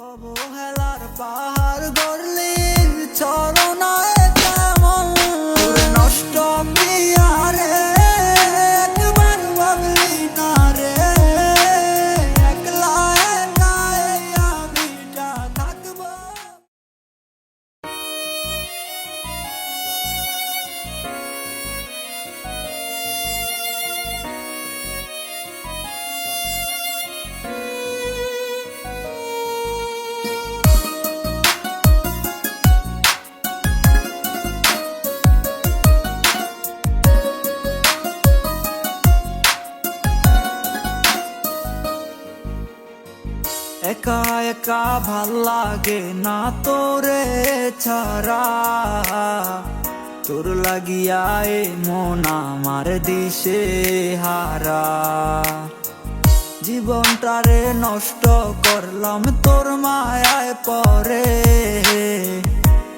অবহেলার পাহাড় গড়লি চরণায় একা ভালো লাগে না তোরে ছাড়া। তোর লাগিয়া এ মন আমার দিশে হারা। জীবনটারে নষ্ট করলাম তোর মায়ায় পরে।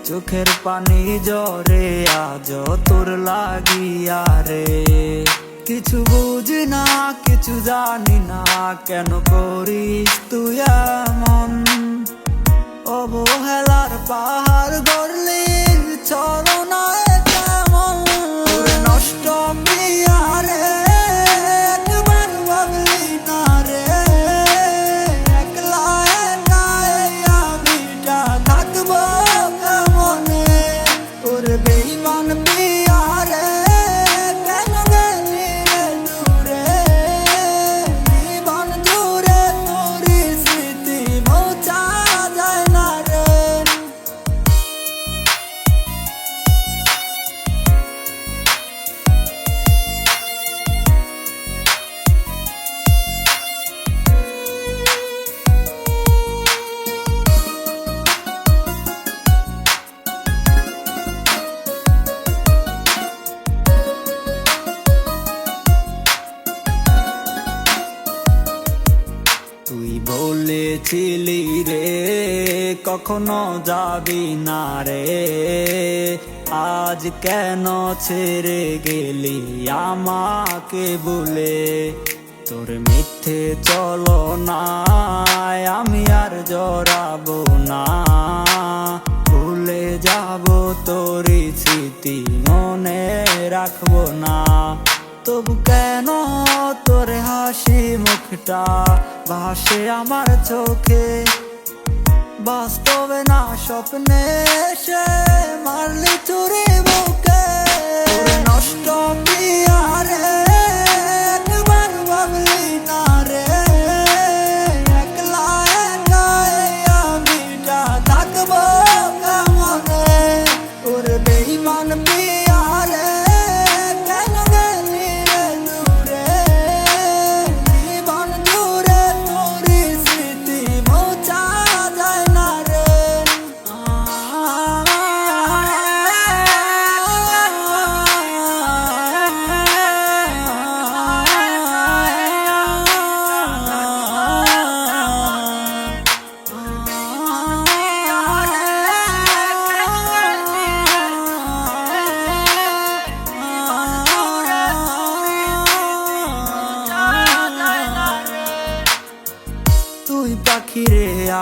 চোখের পানি জরে আজ তোর লাগিয়া রে। কিছু বুঝি না কিছু জানি না কেন করিস তুই এমন? তুই বলেছিলি রে, কখনো যাবি না রে। আজ কেন ছেড়ে গেলি আমাকে বলে? তোর মিথ্যে চলো না, আমি আর জড়াবো না। ভুলে যাব তোর স্মৃতি, মনে রাখব না। তবু কেন তোর হাসি মুখটা ভাসে আমার চোখে? বাস্তবে না স্বপ্নে সে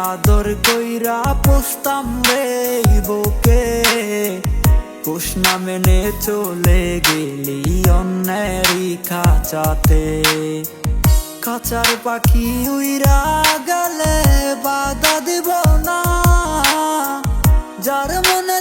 আদর কইরা পোস্তাম রে বোকে। পোষ মেনে চলে গেলি অন্যেরই খাঁচাতে। কাঁচার পাখি উইরা গেলে বাধা দিব না। যার মনে